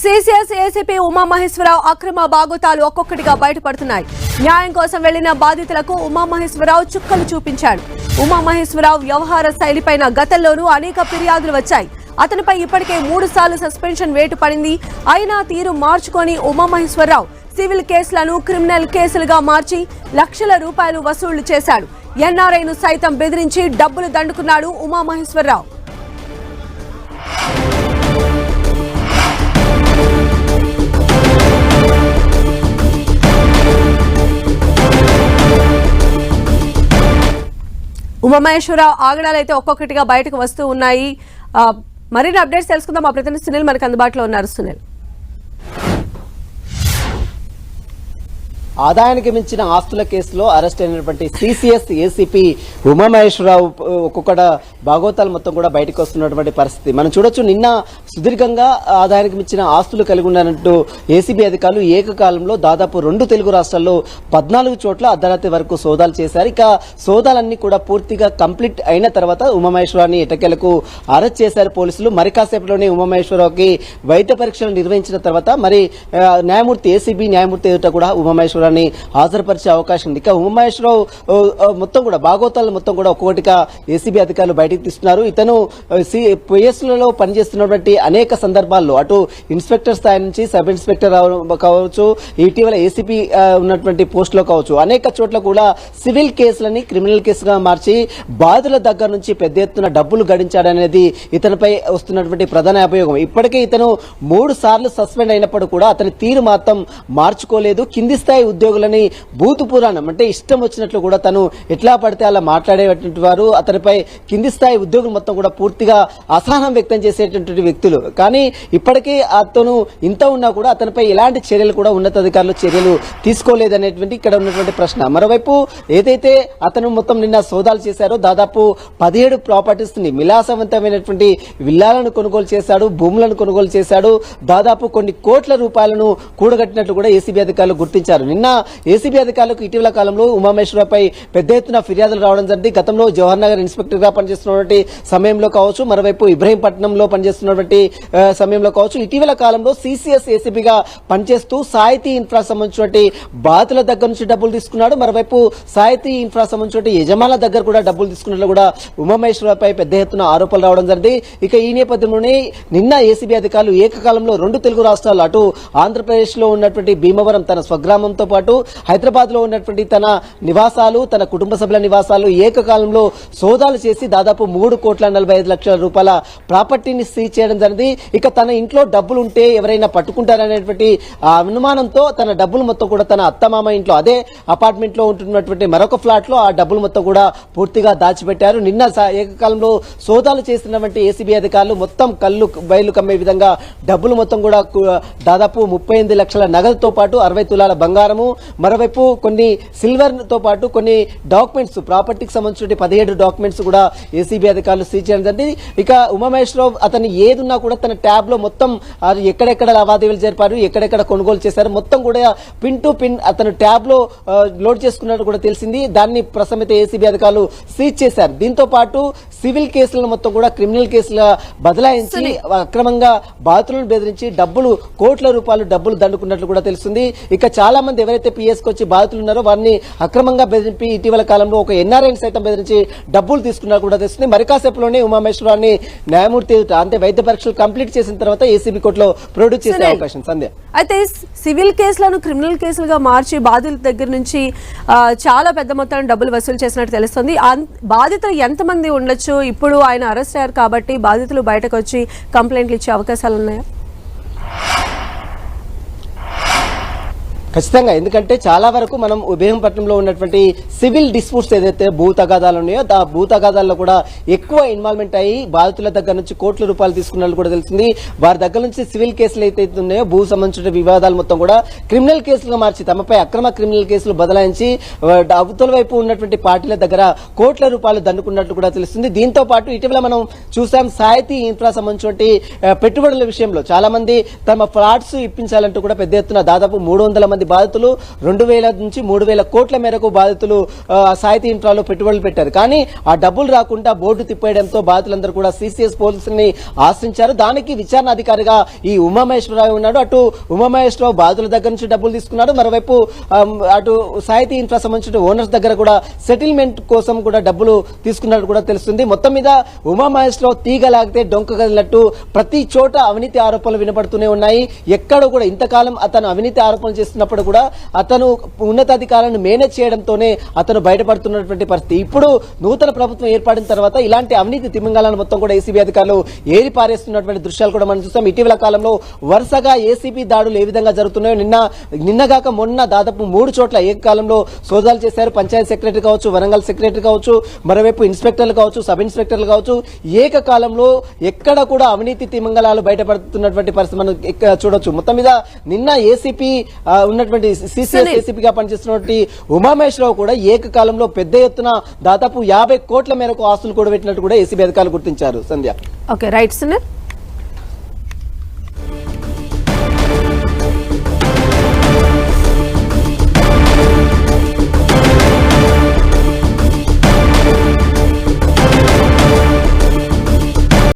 CCS ACP Umamaheswararao అక్రమ బాగోతాలు ఒక్కొక్కటిగా బయటపడుతున్నాయి. న్యాయం కోసం వెళ్ళిన బాధితులకు ఉమామహేశ్వరరావు చుక్కలు చూపించాడు. ఉమామహేశ్వరరావు వ్యవహార శైలిపైన గతంలోనూ అనేక ఫిర్యాదులు వచ్చాయి. అతనిపై ఇప్పటికే మూడు సార్లు సస్పెన్షన్ వేటు పడింది. అయినా తీరు మార్చుకొని ఉమామహేశ్వరరావు సివిల్ కేసులను క్రిమినల్ కేసులుగా మార్చి లక్షల రూపాయలు వసూళ్ళు చేశాడు. ఎన్ఆర్ఐను సైతం బెదిరించి డబ్బులు దండుకున్నాడు ఉమామహేశ్వరరావు. ఉమామహేశ్వరరావు ఆగడాలు అయితే ఒక్కొక్కటిగా బయటకు వస్తూ ఉన్నాయి. ఆ, మరిన్ని అప్డేట్స్ తెలుసుకుందాం. మా ప్రతినిధి సునీల్ మనకు అందుబాటులో ఉన్నారు. సునీల్. ఆదాయానికి మించిన ఆస్తుల కేసులో అరెస్ట్ అయినటువంటి సిసిఎస్ ఏసీపీ ఉమామహేశ్వరరావు ఒక్కొక్కడ భాగోతాలు భాగవతాలు మొత్తం కూడా బయటకు వస్తున్నటువంటి పరిస్థితి. మనం చూడొచ్చు నిన్న సుదీర్ఘంగా ఆదాయానికి మించిన ఆస్తులు కలిగి ఉన్నారంటూ ఏసీబీ అధికారులు ఏకకాలంలో దాదాపు రెండు తెలుగు రాష్ట్రాల్లో పద్నాలుగు చోట్ల అర్ధరాత్రి వరకు సోదాలు చేశారు. ఇక సోదాలన్నీ కూడా పూర్తిగా కంప్లీట్ అయిన తర్వాత ఉమామహేశ్వరాన్ని ఎటకెలకు అరెస్ట్ చేశారు పోలీసులు. మరి కాసేపట్లోనే ఉమామహేశ్వరరావుకి వైద్య పరీక్షలు నిర్వహించిన తర్వాత మరి న్యాయమూర్తి ఏసీబీ న్యాయమూర్తి ఎదుట కూడా ఉమామహేశ్వరాన్ని హాజరుపరిచే అవకాశం ఉంది. ఇక ఉమామహేశ్వరరావు మొత్తం కూడా భాగోతాలు మొత్తం కూడా ఒక్కొక్కటిగా ఏసీబీ అధికారులు బయటికి తీస్తున్నారు. ఇతను పిఎస్లలో పనిచేస్తున్నటువంటి అనేక సందర్భాల్లో అటు ఇన్స్పెక్టర్ స్థాయి నుంచి సబ్ ఇన్స్పెక్టర్ కావచ్చు ఇటీవల ఏసీపీ ఉన్నటువంటి పోస్టులో కావచ్చు అనేక చోట్ల కూడా సివిల్ కేసులని క్రిమినల్ కేసుగా మార్చి బాధితుల దగ్గర నుంచి పెద్ద ఎత్తున డబ్బులు గడించాడనేది ఇతనిపై వస్తున్నటువంటి ప్రధాన అభియోగం. ఇప్పటికే ఇతను మూడు సార్లు సస్పెండ్ అయినప్పుడు కూడా అతని తీరు మాత్రం మార్చుకోలేదు. కింది స్థాయి ఉద్యోగులని బూతు పురాణం అంటే ఇష్టం వచ్చినట్లు కూడా తను ఎట్లా పడితే అలా మాట్లాడేటువంటి వారు అతనిపై కింది స్థాయి ఉద్యోగులు మొత్తం కూడా పూర్తిగా అసహనం వ్యక్తం చేసేటటువంటి వ్యక్తులు. కానీ ఇప్పటికీ అతను ఇంత ఉన్నా కూడా అతనిపై ఎలాంటి చర్యలు కూడా ఉన్నతాధికారులు చర్యలు తీసుకోలేదనేటువంటి ఇక్కడ ఉన్నటువంటి ప్రశ్న. మరోవైపు ఏదైతే అతను మొత్తం నిన్న సోదాలు చేశారో దాదాపు పదిహేడు ప్రాపర్టీస్ని విలాసవంతమైనటువంటి విల్లాలను కొనుగోలు చేశాడు భూములను కొనుగోలు చేశాడు దాదాపు కొన్ని కోట్ల రూపాయలను కూడగట్టినట్లు కూడా ఏసీబీ అధికారులు గుర్తించారు. నిన్న ఏసీబీ అధికారులకు ఇటీవల కాలంలో ఉమామేశ్వరపై పెద్ద ఎత్తున ఫిర్యాదులు రావడం జరిగింది. గతంలో జవహర్ నగర్ ఇన్స్పెక్టర్గా పనిచేస్తున్నటువంటి సమయంలో కావచ్చు మరోవైపు ఇబ్రహీంపట్నంలో పనిచేస్తున్నటువంటి సమయంలో కావచ్చు ఇటీవల కాలంలో సీసీఎస్ ఏసీబీగా పనిచేస్తూ సాహితీ ఇన్ఫ్రా సంబంధించినటువంటి బాధితుల దగ్గర నుంచి డబ్బులు తీసుకున్నాడు. మరోవైపు సాహితీ ఇన్ఫ్రా సంబంధించిన యజమానుల దగ్గర కూడా డబ్బులు తీసుకున్నట్లు కూడా ఉమామేశ్వరపై పెద్ద ఎత్తున ఆరోపణలు రావడం జరిగింది. ఇక ఈ నేపథ్యంలోనే నిన్న ఏసీబీ అధికారులు ఏకకాలంలో రెండు తెలుగు రాష్ట్రాలు అటు ఆంధ్రప్రదేశ్లో ఉన్నటువంటి భీమవరం తన స్వగ్రామంతో పాటు హైదరాబాద్లో ఉన్నటువంటి తన నివాసాలు తన కుటుంబ సభ్యుల నివాసాలు ఏకకాలంలో సోదాలు చేసి దాదాపు మూడు కోట్ల నలభై ఐదు లక్షల రూపాయల ప్రాపర్టీని సీజ్ చేయడం జరిగింది. ఇక తన ఇంట్లో డబ్బులు ఉంటే ఎవరైనా పట్టుకుంటారనేటువంటి ఆ అనుమానంతో తన డబ్బులు మొత్తం కూడా తన అత్తమామ ఇంట్లో అదే అపార్ట్మెంట్లో ఉంటున్నటువంటి మరొక ఫ్లాట్లో ఆ డబ్బులు మొత్తం కూడా పూర్తిగా దాచిపెట్టారు. నిన్న ఏకకాలంలో సోదాలు చేస్తున్నటువంటి ఏసీబీ అధికారులు మొత్తం కళ్ళు బయలు కమ్మే విధంగా డబ్బులు మొత్తం కూడా దాదాపు ముప్పై ఎనిమిది లక్షల నగదుతో పాటు అరవై తులాల బంగారం బంగారము మరోవైపు కొన్ని సిల్వర్తో పాటు కొన్ని డాక్యుమెంట్స్ ప్రాపర్టీకి సంబంధించిన పదిహేడు డాక్యుమెంట్స్ కూడా ఏసీబీ అధికారులు సీజ్ చేయడం జరిగింది. ఇక ఉమామహేశ్వరరావు అతను ఏదున్నా కూడా తన ట్యాబ్లో మొత్తం ఎక్కడెక్కడ లావాదేవీలు జరిపారు ఎక్కడెక్కడ కొనుగోలు చేశారు మొత్తం కూడా పిన్ టు పిన్ అతను ట్యాబ్లో ఆ, లోడ్ చేసుకున్నట్టు కూడా తెలిసింది. దాన్ని ప్రసమిత ఏసీబీ అధికారులు సీజ్ చేశారు. దీంతో పాటు సివిల్ కేసులను మొత్తం కూడా క్రిమినల్ కేసులుగా బదలాయించి అక్రమంగా బాధితులను బెదిరించి డబ్బులు కోట్ల రూపాయలు డబ్బులు దండుకున్నట్లు కూడా తెలుస్తుంది. ఇక చాలా మంది ఎవరైతే పిఎస్ వచ్చి బాధితులు ఉన్నారో వారిని అక్రమంగా బెదిరింపి ఇటీవల కాలంలో ఒక ఎన్ఆర్ఐ సైతం బెదిరించి డబ్బులు తీసుకున్నట్టు కూడా తెలుస్తుంది. మరి కాసేపులోనే ఉమామేశ్వరాన్ని న్యాయమూర్తి అంటే వైద్య పరీక్షలు కంప్లీట్ చేసిన తర్వాత ఏసీబీ కోర్టులో ప్రొడ్యూస్ చేసే. అవకాశం సంధ్య అయితే సివిల్ కేసులను క్రిమినల్ కేసులుగా మార్చి బాధితుల దగ్గర నుంచి చాలా పెద్ద మొత్తాన్ని డబ్బులు వసూలు చేసినట్టు తెలుస్తుంది. బాధితులు ఎంతమంది ఉండొచ్చు? ఇప్పుడు ఆయన అరెస్ట్ అయ్యారు కాబట్టి బాధితులు బయటకు వచ్చి కంప్లైంట్లు ఇచ్చే అవకాశాలు ఉన్నాయా? ఖచ్చితంగా. ఎందుకంటే చాలా వరకు మనం ఉభయంపట్నంలో ఉన్నటువంటి సివిల్ డిస్ప్యూట్స్ ఏదైతే భూ తగాదాలు ఉన్నాయో ఆ భూ తగాదాల్లో కూడా ఎక్కువ ఇన్వాల్వ్మెంట్ అయ్యి బాధితుల దగ్గర నుంచి కోట్ల రూపాయలు తీసుకున్నట్లు కూడా తెలిసింది. వారి దగ్గర నుంచి సివిల్ కేసులు అయితే ఉన్నాయో భూ సంబంధించిన వివాదాలు మొత్తం కూడా క్రిమినల్ కేసులుగా మార్చి తమపై అక్రమ క్రిమినల్ కేసులు బదలాయించి అవతల వైపు ఉన్నటువంటి పార్టీల దగ్గర కోట్ల రూపాయలు దండుకున్నట్లు కూడా తెలుస్తుంది. దీంతో పాటు ఇటీవల మనం చూసాం సాహితీ ఇన్ఫ్రా సంబంధించినటువంటి పెట్టుబడుల విషయంలో చాలా మంది తమ ఫ్లాట్స్ ఇప్పించాలంటూ కూడా పెద్ద ఎత్తున దాదాపు మూడు వందల మంది మంది బాధితులు రెండు వేల నుంచి మూడు వేల కోట్ల మేరకు బాధితులు ఆ, సాహితీ పెట్టుబడులు పెట్టారు. కానీ ఆ డబ్బులు రాకుండా బోర్డు తిప్పేయడంతో బాధితులందరూ కూడా సిసిఎస్ పోలీసుల్ని ఆశ్రయించారు దానికి విచారణ అధికారిగా ఈ ఉమామహేశ్వరరావు ఉన్నాడు. అటు ఉమామహేశ్వరరావు బాధితుల దగ్గర నుంచి డబ్బులు తీసుకున్నాడు. మరోవైపు అటు సాహితీ ఇంట్రా సంబంధించిన ఓనర్స్ దగ్గర కూడా సెటిల్మెంట్ కోసం కూడా డబ్బులు తీసుకున్నట్టు కూడా తెలుస్తుంది. మొత్తం మీద ఉమామహేశ్వరరావు తీగ లాగితే డొంక కదిలినట్టు ప్రతి చోట అవినీతి ఆరోపణలు వినపడుతూనే ఉన్నాయి. ఎక్కడ కూడా ఇంతకాలం అతను అవినీతి ఆరోపణలు చేస్తున్నప్పుడు కూడా అతను ఉన్నతాధికారులను మేనేజ్ చేయడంతోనే అతను బయటపడుతున్నటువంటి పరిస్థితి. ఇప్పుడు నూతన ప్రభుత్వం ఏర్పడిన తర్వాత ఇలాంటి అవినీతి తిమింగళాలను మొత్తం కూడా ఏసీబీ అధికారులు ఏరి పారేస్తున్నటువంటి దృశ్యాలు కూడా మనం చూస్తాం ఇటీవల కాలంలో వరుసగా ఏసీబీ దాడులు ఏ విధంగా జరుగుతున్నాయో నిన్న నిన్నగాక మొన్న దాదాపు మూడు చోట్ల ఏకకాలంలో సోదాలు చేశారు. పంచాయత్ సెక్రటరీ కావచ్చు వరంగల్ సెక్రటరీ కావచ్చు మరోవైపు ఇన్స్పెక్టర్లు కావచ్చు సబ్ ఇన్స్పెక్టర్లు కావచ్చు ఏకకాలంలో ఎక్కడ కూడా అవినీతి తిమంగళాలు బయటపడుతున్నటువంటి పరిస్థితి మనం చూడొచ్చు. మొత్తం మీద నిన్న ఏసీపీ ఉన్నటువంటి సిసిఎస్. ఏసీపీగా పనిచేస్తున్నటువంటి ఉమామేశ్వరరావు కూడా ఏకకాలంలో పెద్ద ఎత్తున దాదాపు యాభై కోట్ల మేరకు ఆస్తులు కూడా పెట్టినట్టు కూడా ఏసీబీ అధికారులు గుర్తించారు. సంధ్య. Okay right Sunil